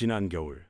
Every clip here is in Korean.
지난 겨울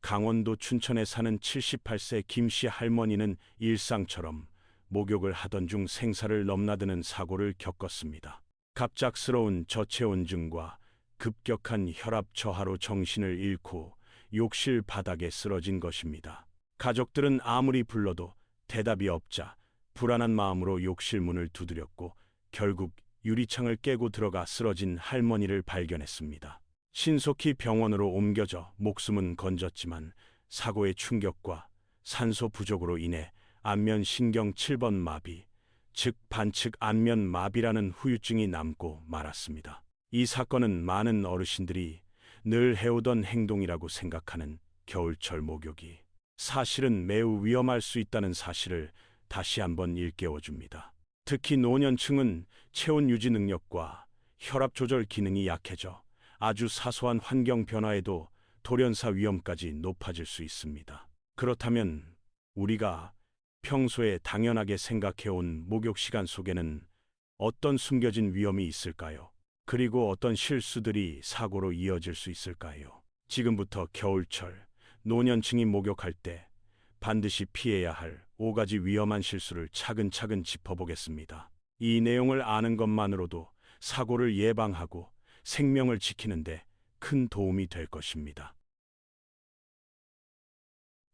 강원도 춘천에 사는 78세 김씨 할머니는 일상처럼 목욕을 하던 중 생사를 넘나드는 사고를 겪었습니다. 갑작스러운 저체온증과 급격한 혈압 저하로 정신을 잃고 욕실 바닥에 쓰러진 것입니다. 가족들은 아무리 불러도 대답이 없자 불안한 마음으로 욕실 문을 두드렸고 결국 유리창을 깨고 들어가 쓰러진 할머니를 발견했습니다. 신속히 병원으로 옮겨져 목숨은 건졌지만 사고의 충격과 산소 부족으로 인해 안면 신경 7번 마비, 즉 반측 안면 마비라는 후유증이 남고 말았습니다. 이 사건은 많은 어르신들이 늘 해오던 행동이라고 생각하는 겨울철 목욕이 사실은 매우 위험할 수 있다는 사실을 다시 한번 일깨워 줍니다. 특히 노년층은 체온 유지 능력과 혈압 조절 기능이 약해져 아주 사소한 환경 변화에도 돌연사 위험까지 높아질 수 있습니다. 그렇다면 우리가 평소에 당연하게 생각해온 목욕 시간 속에는 어떤 숨겨진 위험이 있을까요? 그리고 어떤 실수들이 사고로 이어질 수 있을까요? 지금부터 겨울철 노년층이 목욕할 때 반드시 피해야 할 5가지 위험한 실수를 차근차근 짚어보겠습니다. 이 내용을 아는 것만으로도 사고를 예방하고 생명을 지키는데 큰 도움이 될 것입니다.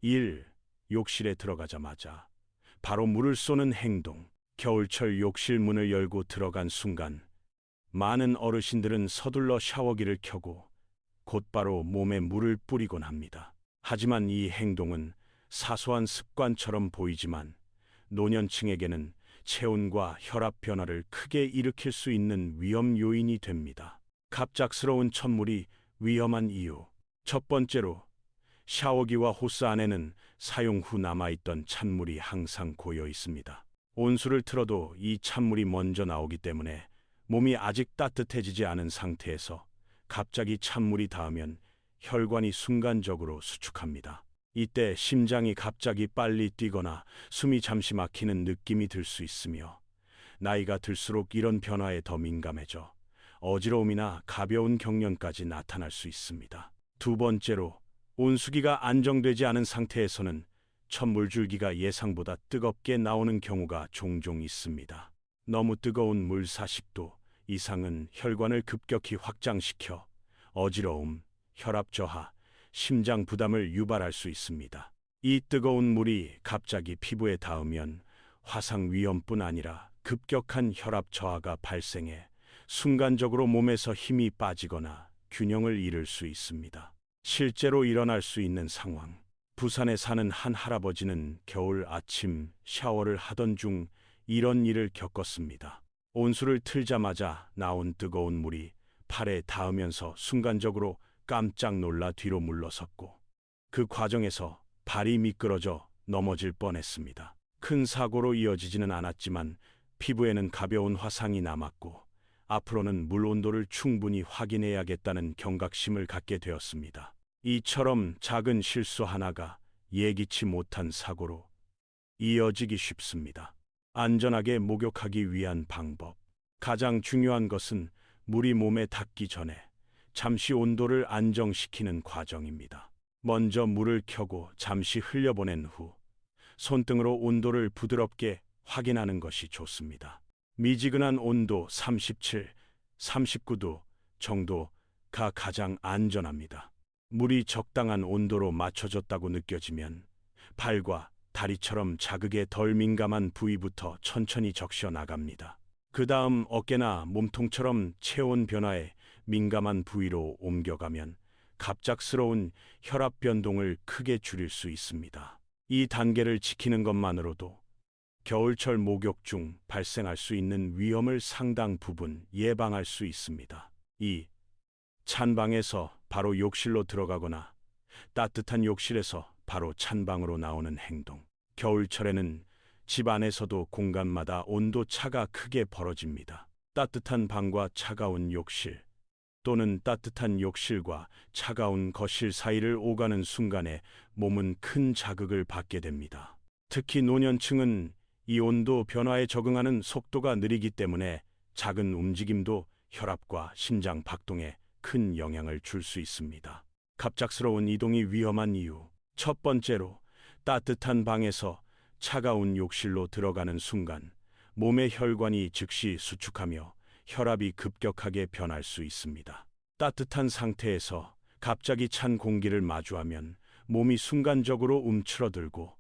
1. 욕실에 들어가자마자 바로 물을 쏘는 행동. 겨울철 욕실 문을 열고 들어간 순간 많은 어르신들은 서둘러 샤워기를 켜고 곧바로 몸에 물을 뿌리곤 합니다. 하지만 이 행동은 사소한 습관처럼 보이지만 노년층에게는 체온과 혈압 변화를 크게 일으킬 수 있는 위험 요인이 됩니다. 갑작스러운 첫물이 위험한 이유. 첫 번째로 샤워기와 호스 안에는 사용 후 남아있던 찬물이 항상 고여 있습니다. 온수를 틀어도 이 찬물이 먼저 나오기 때문에 몸이 아직 따뜻해지지 않은 상태에서 갑자기 찬물이 닿으면 혈관이 순간적으로 수축합니다. 이때 심장이 갑자기 빨리 뛰거나 숨이 잠시 막히는 느낌이 들 수 있으며 나이가 들수록 이런 변화에 더 민감해져 어지러움이나 가벼운 경련까지 나타날 수 있습니다. 두 번째로 온수기가 안정되지 않은 상태에서는 첫 물줄기가 예상보다 뜨겁게 나오는 경우가 종종 있습니다. 너무 뜨거운 물 40도 이상은 혈관을 급격히 확장시켜 어지러움, 혈압 저하, 심장 부담을 유발할 수 있습니다. 이 뜨거운 물이 갑자기 피부에 닿으면 화상 위험뿐 아니라 급격한 혈압 저하가 발생해 순간적으로 몸에서 힘이 빠지거나 균형을 잃을 수 있습니다. 실제로 일어날 수 있는 상황. 부산에 사는 한 할아버지는 겨울 아침 샤워를 하던 중 이런 일을 겪었습니다. 온수를 틀자마자 나온 뜨거운 물이 팔에 닿으면서 순간적으로 깜짝 놀라 뒤로 물러섰고 그 과정에서 발이 미끄러져 넘어질 뻔했습니다. 큰 사고로 이어지지는 않았지만 피부에는 가벼운 화상이 남았고 앞으로는 물 온도를 충분히 확인해야겠다는 경각심을 갖게 되었습니다. 이처럼 작은 실수 하나가 예기치 못한 사고로 이어지기 쉽습니다. 안전하게 목욕하기 위한 방법. 가장 중요한 것은 물이 몸에 닿기 전에 잠시 온도를 안정시키는 과정입니다. 먼저 물을 켜고 잠시 흘려보낸 후 손등으로 온도를 부드럽게 확인하는 것이 좋습니다. 미지근한 온도 37, 39도 정도가 가장 안전합니다. 물이 적당한 온도로 맞춰졌다고 느껴지면 발과 다리처럼 자극에 덜 민감한 부위부터 천천히 적셔 나갑니다. 그 다음 어깨나 몸통처럼 체온 변화에 민감한 부위로 옮겨가면 갑작스러운 혈압 변동을 크게 줄일 수 있습니다. 이 단계를 지키는 것만으로도 겨울철 목욕 중 발생할 수 있는 위험을 상당 부분 예방할 수 있습니다. 2. 찬방에서 바로 욕실로 들어가거나 따뜻한 욕실에서 바로 찬방으로 나오는 행동. 겨울철에는 집 안에서도 공간마다 온도 차가 크게 벌어집니다. 따뜻한 방과 차가운 욕실 또는 따뜻한 욕실과 차가운 거실 사이를 오가는 순간에 몸은 큰 자극을 받게 됩니다. 특히 노년층은 이 온도 변화에 적응하는 속도가 느리기 때문에 작은 움직임도 혈압과 심장 박동에 큰 영향을 줄 수 있습니다. 갑작스러운 이동이 위험한 이유. 첫 번째로 따뜻한 방에서 차가운 욕실로 들어가는 순간 몸의 혈관이 즉시 수축하며 혈압이 급격하게 변할 수 있습니다. 따뜻한 상태에서 갑자기 찬 공기를 마주하면 몸이 순간적으로 움츠러들고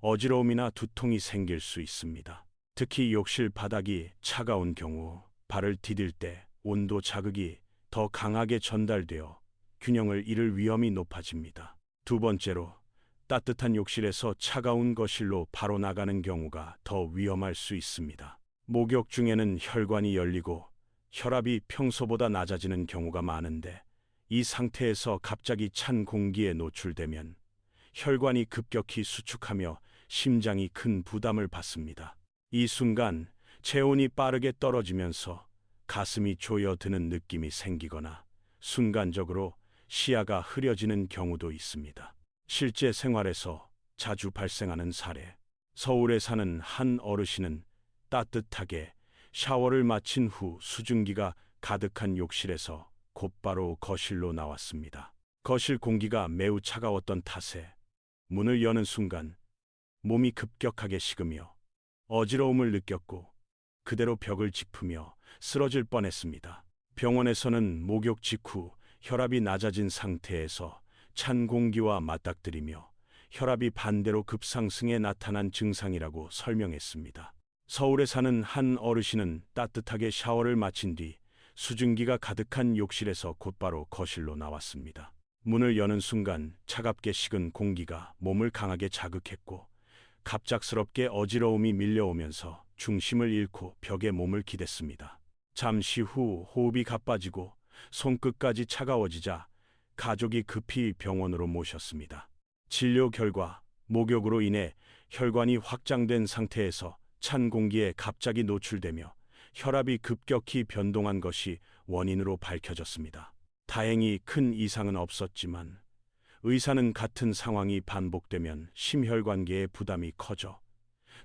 어지러움이나 두통이 생길 수 있습니다. 특히 욕실 바닥이 차가운 경우 발을 디딜 때 온도 자극이 더 강하게 전달되어 균형을 잃을 위험이 높아집니다. 두 번째로 따뜻한 욕실에서 차가운 거실로 바로 나가는 경우가 더 위험할 수 있습니다. 목욕 중에는 혈관이 열리고 혈압이 평소보다 낮아지는 경우가 많은데 이 상태에서 갑자기 찬 공기에 노출되면 혈관이 급격히 수축하며 심장이 큰 부담을 받습니다. 이 순간 체온이 빠르게 떨어지면서 가슴이 조여드는 느낌이 생기거나 순간적으로 시야가 흐려지는 경우도 있습니다. 실제 생활에서 자주 발생하는 사례. 서울에 사는 한 어르신은 따뜻하게 샤워를 마친 후 수증기가 가득한 욕실에서 곧바로 거실로 나왔습니다. 거실 공기가 매우 차가웠던 탓에 문을 여는 순간 몸이 급격하게 식으며 어지러움을 느꼈고 그대로 벽을 짚으며 쓰러질 뻔했습니다. 병원에서는 목욕 직후 혈압이 낮아진 상태에서 찬 공기와 맞닥뜨리며 혈압이 반대로 급상승해 나타난 증상이라고 설명했습니다. 서울에 사는 한 어르신은 따뜻하게 샤워를 마친 뒤 수증기가 가득한 욕실에서 곧바로 거실로 나왔습니다. 문을 여는 순간 차갑게 식은 공기가 몸을 강하게 자극했고 갑작스럽게 어지러움이 밀려오면서 중심을 잃고 벽에 몸을 기댔습니다. 잠시 후 호흡이 가빠지고 손끝까지 차가워지자 가족이 급히 병원으로 모셨습니다. 진료 결과 목욕으로 인해 혈관이 확장된 상태에서 찬 공기에 갑자기 노출되며 혈압이 급격히 변동한 것이 원인으로 밝혀졌습니다. 다행히 큰 이상은 없었지만 의사는 같은 상황이 반복되면 심혈관계의 부담이 커져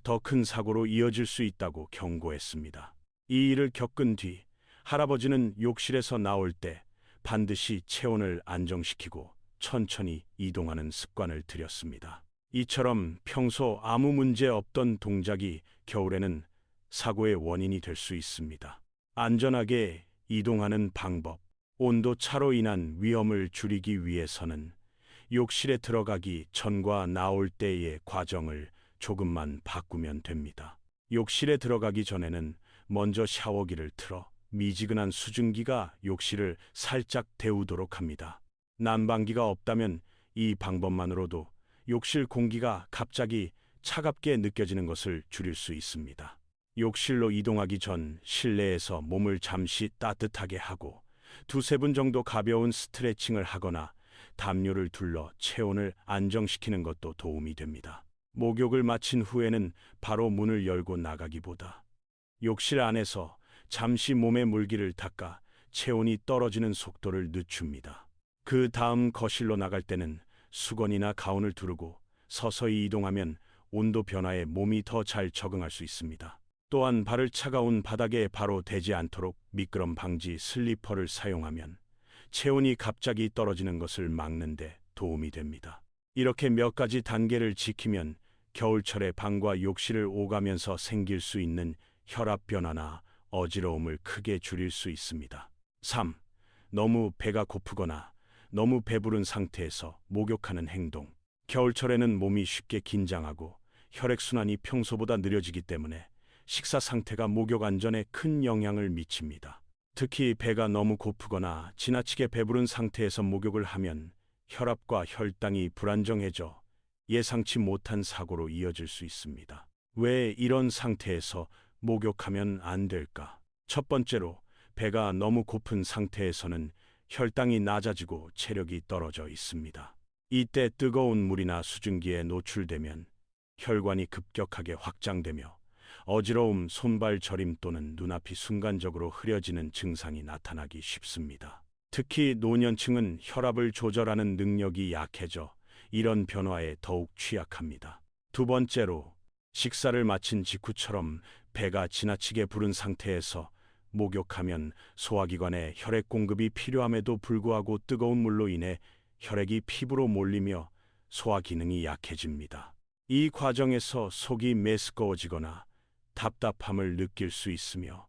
더 큰 사고로 이어질 수 있다고 경고했습니다. 이 일을 겪은 뒤 할아버지는 욕실에서 나올 때 반드시 체온을 안정시키고 천천히 이동하는 습관을 들였습니다. 이처럼 평소 아무 문제 없던 동작이 겨울에는 사고의 원인이 될 수 있습니다. 안전하게 이동하는 방법, 온도 차로 인한 위험을 줄이기 위해서는 욕실에 들어가기 전과 나올 때의 과정을 조금만 바꾸면 됩니다. 욕실에 들어가기 전에는 먼저 샤워기를 틀어 미지근한 수증기가 욕실을 살짝 데우도록 합니다. 난방기가 없다면 이 방법만으로도 욕실 공기가 갑자기 차갑게 느껴지는 것을 줄일 수 있습니다. 욕실로 이동하기 전 실내에서 몸을 잠시 따뜻하게 하고 두세 분 정도 가벼운 스트레칭을 하거나 담요를 둘러 체온을 안정시키는 것도 도움이 됩니다. 목욕을 마친 후에는 바로 문을 열고 나가기보다 욕실 안에서 잠시 몸의 물기를 닦아 체온이 떨어지는 속도를 늦춥니다. 그 다음 거실로 나갈 때는 수건이나 가운을 두르고 서서히 이동하면 온도 변화에 몸이 더 잘 적응할 수 있습니다. 또한 발을 차가운 바닥에 바로 대지 않도록 미끄럼 방지 슬리퍼를 사용하면 체온이 갑자기 떨어지는 것을 막는데 도움이 됩니다. 이렇게 몇 가지 단계를 지키면 겨울철에 방과 욕실을 오가면서 생길 수 있는 혈압 변화나 어지러움을 크게 줄일 수 있습니다. 3. 너무 배가 고프거나 너무 배부른 상태에서 목욕하는 행동. 겨울철에는 몸이 쉽게 긴장하고 혈액순환이 평소보다 느려지기 때문에 식사 상태가 목욕 안전에 큰 영향을 미칩니다. 특히 배가 너무 고프거나 지나치게 배부른 상태에서 목욕을 하면 혈압과 혈당이 불안정해져 예상치 못한 사고로 이어질 수 있습니다. 왜 이런 상태에서 목욕하면 안 될까? 첫 번째로 배가 너무 고픈 상태에서는 혈당이 낮아지고 체력이 떨어져 있습니다. 이때 뜨거운 물이나 수증기에 노출되면 혈관이 급격하게 확장되며 어지러움, 손발 저림 또는 눈앞이 순간적으로 흐려지는 증상이 나타나기 쉽습니다. 특히 노년층은 혈압을 조절하는 능력이 약해져 이런 변화에 더욱 취약합니다. 두 번째로 식사를 마친 직후처럼 배가 지나치게 부른 상태에서 목욕하면 소화기관에 혈액 공급이 필요함에도 불구하고 뜨거운 물로 인해 혈액이 피부로 몰리며 소화 기능이 약해집니다. 이 과정에서 속이 메스꺼워지거나 답답함을 느낄 수 있으며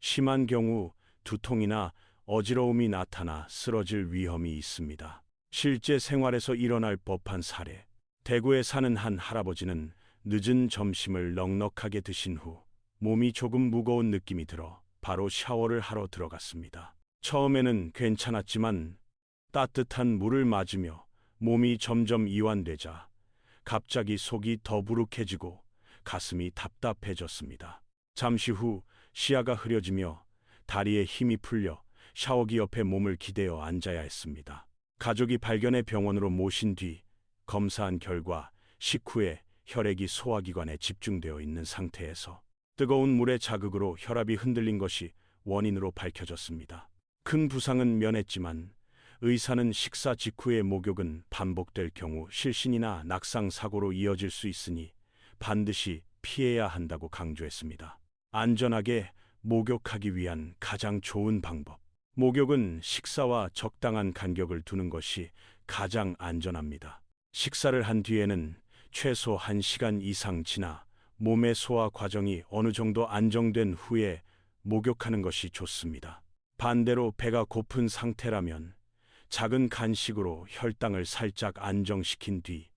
심한 경우 두통이나 어지러움이 나타나 쓰러질 위험이 있습니다. 실제 생활에서 일어날 법한 사례. 대구에 사는 한 할아버지는 늦은 점심을 넉넉하게 드신 후 몸이 조금 무거운 느낌이 들어 바로 샤워를 하러 들어갔습니다. 처음에는 괜찮았지만 따뜻한 물을 맞으며 몸이 점점 이완되자 갑자기 속이 더부룩해지고 가슴이 답답해졌습니다. 잠시 후 시야가 흐려지며 다리에 힘이 풀려 샤워기 옆에 몸을 기대어 앉아야 했습니다. 가족이 발견해 병원으로 모신 뒤 검사한 결과 식후에 혈액이 소화기관에 집중되어 있는 상태에서 뜨거운 물의 자극으로 혈압이 흔들린 것이 원인으로 밝혀졌습니다. 큰 부상은 면했지만 의사는 식사 직후의 목욕은 반복될 경우 실신이나 낙상 사고로 이어질 수 있으니 반드시 피해야 한다고 강조했습니다. 안전하게 목욕하기 위한 가장 좋은 방법. 목욕은 식사와 적당한 간격을 두는 것이 가장 안전합니다. 식사를 한 뒤에는 최소 1시간 이상 지나 몸의 소화 과정이 어느 정도 안정된 후에 목욕하는 것이 좋습니다. 반대로 배가 고픈 상태라면 작은 간식으로 혈당을 살짝 안정시킨 뒤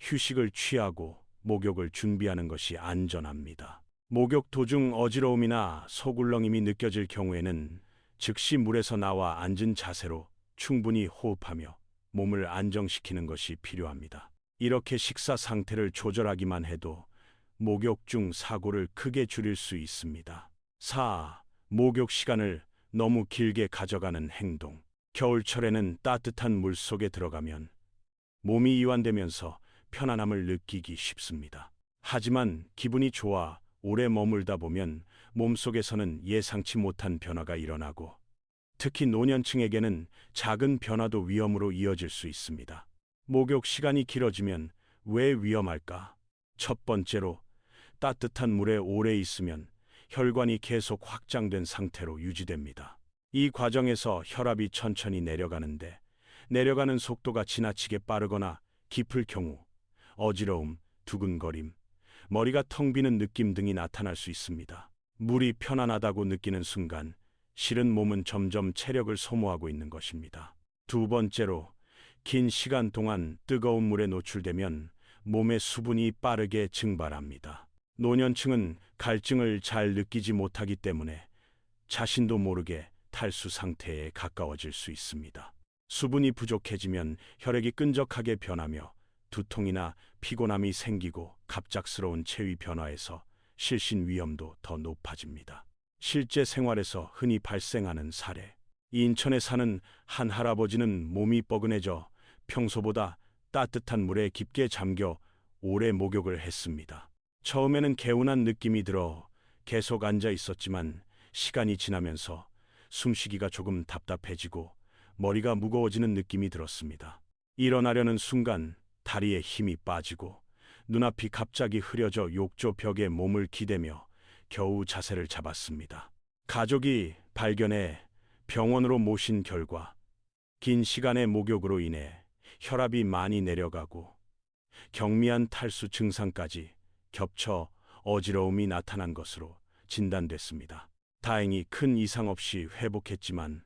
휴식을 취하고 목욕을 준비하는 것이 안전합니다. 목욕 도중 어지러움이나 속울렁임이 느껴질 경우에는 즉시 물에서 나와 앉은 자세로 충분히 호흡하며 몸을 안정시키는 것이 필요합니다. 이렇게 식사 상태를 조절하기만 해도 목욕 중 사고를 크게 줄일 수 있습니다. 4. 목욕 시간을 너무 길게 가져가는 행동. 겨울철에는 따뜻한 물 속에 들어가면 몸이 이완되면서 편안함을 느끼기 쉽습니다. 하지만 기분이 좋아 오래 머물다 보면 몸속에서는 예상치 못한 변화가 일어나고 특히 노년층에게는 작은 변화도 위험으로 이어질 수 있습니다. 목욕 시간이 길어지면 왜 위험할까? 첫 번째로 따뜻한 물에 오래 있으면 혈관이 계속 확장된 상태로 유지됩니다. 이 과정에서 혈압이 천천히 내려가는데 내려가는 속도가 지나치게 빠르거나 깊을 경우 어지러움, 두근거림, 머리가 텅 비는 느낌 등이 나타날 수 있습니다. 물이 편안하다고 느끼는 순간 실은 몸은 점점 체력을 소모하고 있는 것입니다. 두 번째로 긴 시간 동안 뜨거운 물에 노출되면 몸의 수분이 빠르게 증발합니다. 노년층은 갈증을 잘 느끼지 못하기 때문에 자신도 모르게 탈수 상태에 가까워질 수 있습니다. 수분이 부족해지면 혈액이 끈적하게 변하며 두통이나 피곤함이 생기고 갑작스러운 체위 변화에서 실신 위험도 더 높아집니다. 실제 생활에서 흔히 발생하는 사례. 인천에 사는 한 할아버지는 몸이 뻐근해져 평소보다 따뜻한 물에 깊게 잠겨 오래 목욕을 했습니다. 처음에는 개운한 느낌이 들어 계속 앉아 있었지만 시간이 지나면서 숨쉬기가 조금 답답해지고 머리가 무거워지는 느낌이 들었습니다. 일어나려는 순간 다리에 힘이 빠지고 눈앞이 갑자기 흐려져 욕조 벽에 몸을 기대며 겨우 자세를 잡았습니다. 가족이 발견해 병원으로 모신 결과 긴 시간의 목욕으로 인해 혈압이 많이 내려가고 경미한 탈수 증상까지 겹쳐 어지러움이 나타난 것으로 진단됐습니다. 다행히 큰 이상 없이 회복했지만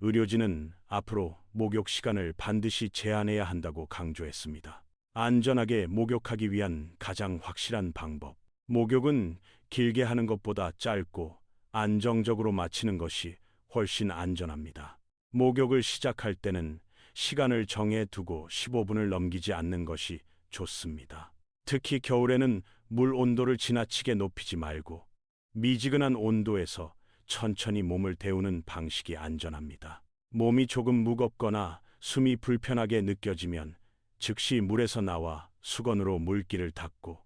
의료진은 앞으로 목욕 시간을 반드시 제한해야 한다고 강조했습니다. 안전하게 목욕하기 위한 가장 확실한 방법. 목욕은 길게 하는 것보다 짧고 안정적으로 마치는 것이 훨씬 안전합니다. 목욕을 시작할 때는 시간을 정해 두고 15분을 넘기지 않는 것이 좋습니다. 특히 겨울에는 물 온도를 지나치게 높이지 말고 미지근한 온도에서 천천히 몸을 데우는 방식이 안전합니다. 몸이 조금 무겁거나 숨이 불편하게 느껴지면 즉시 물에서 나와 수건으로 물기를 닦고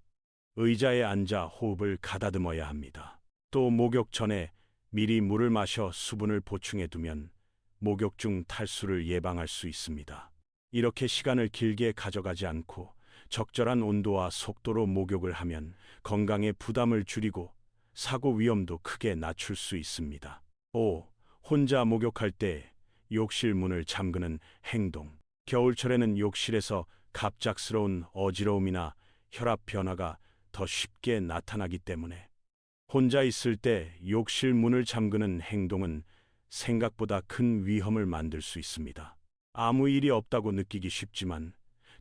의자에 앉아 호흡을 가다듬어야 합니다. 또 목욕 전에 미리 물을 마셔 수분을 보충해 두면 목욕 중 탈수를 예방할 수 있습니다. 이렇게 시간을 길게 가져가지 않고 적절한 온도와 속도로 목욕을 하면 건강에 부담을 줄이고 사고 위험도 크게 낮출 수 있습니다. 5. 혼자 목욕할 때 욕실 문을 잠그는 행동. 겨울철에는 욕실에서 갑작스러운 어지러움이나 혈압 변화가 더 쉽게 나타나기 때문에 혼자 있을 때 욕실 문을 잠그는 행동은 생각보다 큰 위험을 만들 수 있습니다. 아무 일이 없다고 느끼기 쉽지만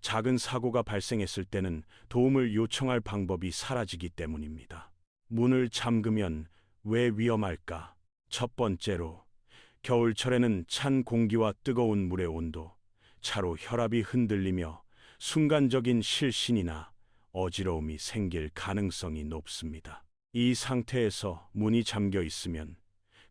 작은 사고가 발생했을 때는 도움을 요청할 방법이 사라지기 때문입니다. 문을 잠그면 왜 위험할까? 첫 번째로 겨울철에는 찬 공기와 뜨거운 물의 온도, 차로 혈압이 흔들리며 순간적인 실신이나 어지러움이 생길 가능성이 높습니다. 이 상태에서 문이 잠겨 있으면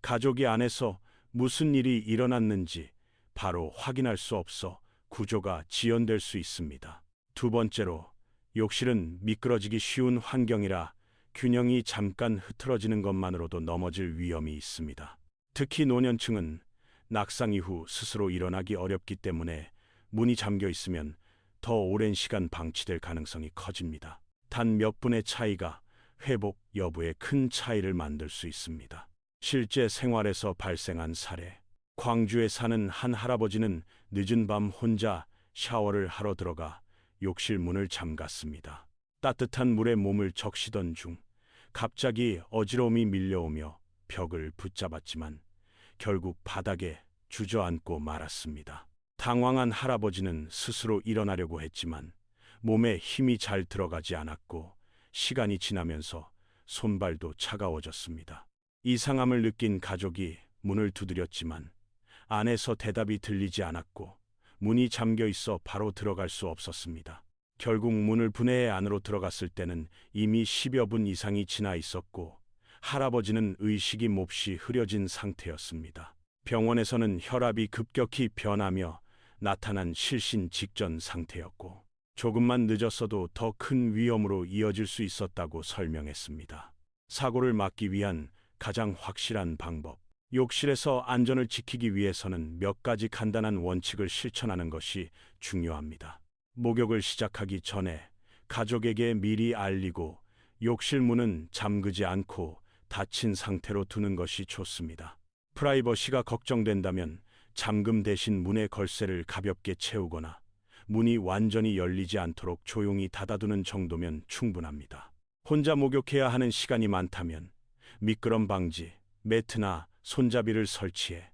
가족이 안에서 무슨 일이 일어났는지 바로 확인할 수 없어 구조가 지연될 수 있습니다. 두 번째로 욕실은 미끄러지기 쉬운 환경이라 균형이 잠깐 흐트러지는 것만으로도 넘어질 위험이 있습니다. 특히 노년층은 낙상 이후 스스로 일어나기 어렵기 때문에 문이 잠겨 있으면 더 오랜 시간 방치될 가능성이 커집니다. 단 몇 분의 차이가 회복 여부에 큰 차이를 만들 수 있습니다. 실제 생활에서 발생한 사례. 광주에 사는 한 할아버지는 늦은 밤 혼자 샤워를 하러 들어가 욕실 문을 잠갔습니다. 따뜻한 물에 몸을 적시던 중 갑자기 어지러움이 밀려오며 벽을 붙잡았지만 결국 바닥에 주저앉고 말았습니다. 당황한 할아버지는 스스로 일어나려고 했지만 몸에 힘이 잘 들어가지 않았고 시간이 지나면서 손발도 차가워졌습니다. 이상함을 느낀 가족이 문을 두드렸지만 안에서 대답이 들리지 않았고 문이 잠겨 있어 바로 들어갈 수 없었습니다. 결국 문을 분해해 안으로 들어갔을 때는 이미 10여 분 이상이 지나 있었고 할아버지는 의식이 몹시 흐려진 상태였습니다. 병원에서는 혈압이 급격히 변하며 나타난 실신 직전 상태였고 조금만 늦었어도 더 큰 위험으로 이어질 수 있었다고 설명했습니다. 사고를 막기 위한 가장 확실한 방법. 욕실에서 안전을 지키기 위해서는 몇 가지 간단한 원칙을 실천하는 것이 중요합니다. 목욕을 시작하기 전에 가족에게 미리 알리고 욕실 문은 잠그지 않고 닫힌 상태로 두는 것이 좋습니다. 프라이버시가 걱정된다면 잠금 대신 문의 걸쇠를 가볍게 채우거나 문이 완전히 열리지 않도록 조용히 닫아두는 정도면 충분합니다. 혼자 목욕해야 하는 시간이 많다면 미끄럼 방지, 매트나 손잡이를 설치해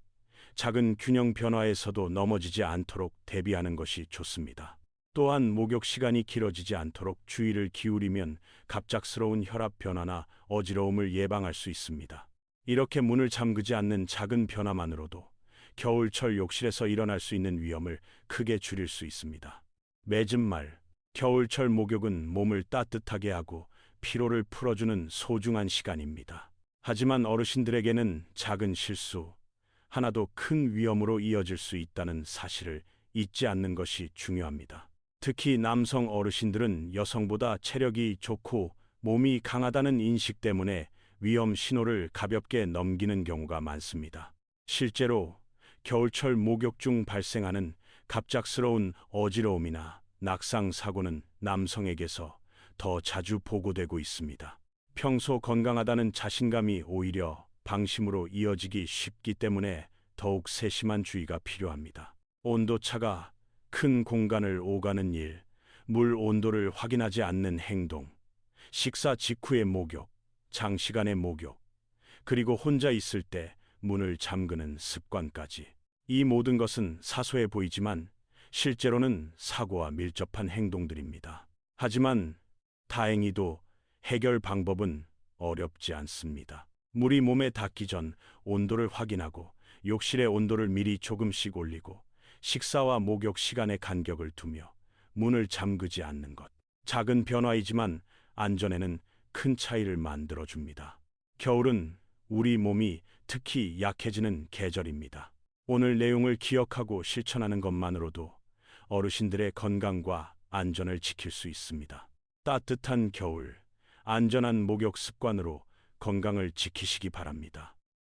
작은 균형 변화에서도 넘어지지 않도록 대비하는 것이 좋습니다. 또한 목욕 시간이 길어지지 않도록 주의를 기울이면 갑작스러운 혈압 변화나 어지러움을 예방할 수 있습니다. 이렇게 문을 잠그지 않는 작은 변화만으로도 겨울철 욕실에서 일어날 수 있는 위험을 크게 줄일 수 있습니다. 맺은 말, 겨울철 목욕은 몸을 따뜻하게 하고 피로를 풀어주는 소중한 시간입니다. 하지만 어르신들에게는 작은 실수, 하나도 큰 위험으로 이어질 수 있다는 사실을 잊지 않는 것이 중요합니다. 특히 남성 어르신들은 여성보다 체력이 좋고 몸이 강하다는 인식 때문에 위험 신호를 가볍게 넘기는 경우가 많습니다. 실제로 겨울철 목욕 중 발생하는 갑작스러운 어지러움이나 낙상 사고는 남성에게서 더 자주 보고되고 있습니다. 평소 건강하다는 자신감이 오히려 방심으로 이어지기 쉽기 때문에 더욱 세심한 주의가 필요합니다. 온도차가 큰 공간을 오가는 일, 물 온도를 확인하지 않는 행동, 식사 직후의 목욕, 장시간의 목욕, 그리고 혼자 있을 때 문을 잠그는 습관까지. 이 모든 것은 사소해 보이지만 실제로는 사고와 밀접한 행동들입니다. 하지만 다행히도 해결 방법은 어렵지 않습니다. 물이 몸에 닿기 전 온도를 확인하고 욕실의 온도를 미리 조금씩 올리고 식사와 목욕 시간의 간격을 두며 문을 잠그지 않는 것. 작은 변화이지만 안전에는 큰 차이를 만들어 줍니다. 겨울은 우리 몸이 특히 약해지는 계절입니다. 오늘 내용을 기억하고 실천하는 것만으로도 어르신들의 건강과 안전을 지킬 수 있습니다. 따뜻한 겨울, 안전한 목욕 습관으로 건강을 지키시기 바랍니다.